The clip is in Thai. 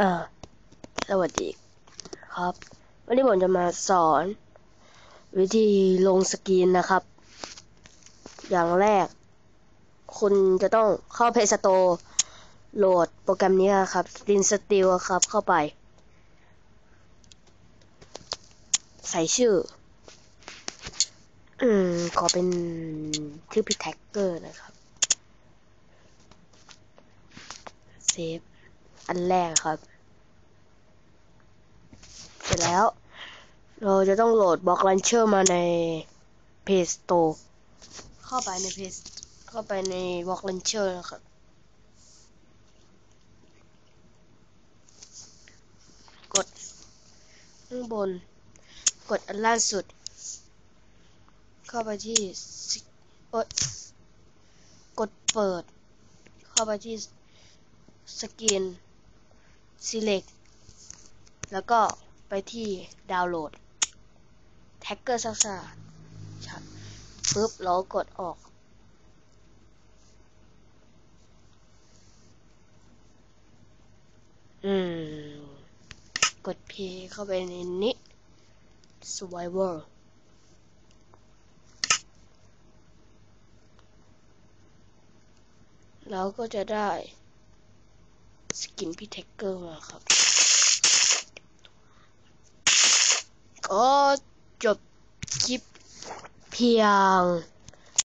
อ่าสวัสดีครับ วันนี้ผมจะมาสอน วิธีลงสกรีนนะครับ อย่างแรก คุณจะต้องเข้า Play Store โหลดโปรแกรมนี้ครับ Screen Steel ครับเข้าไป ใส่ชื่อ อืม ขอเป็นชื่อพิแท็กเกอร์นะครับ เซฟ อันแรกครับ เสร็จแล้ว เราจะต้องโหลดบล็อกลันเชอร์มาใน Play Store เข้าไปใน Play เข้าไปในบล็อกลันเชอร์นะครับ กดข้างบน กดอันล่างสุด เข้าไปที่โอ๊ยกดเปิด เข้าไปที่สกรีน select แล้วก็ไปที่ดาวน์โหลดแท็กเกอร์ซ่าซ่าปุ๊บเรากดออก อืม กด P เข้าไปในนี้ Survivor แล้วก็จะได้ สกินพี่แท็กเกอร์มาครับ ก็จบคลิปเพียง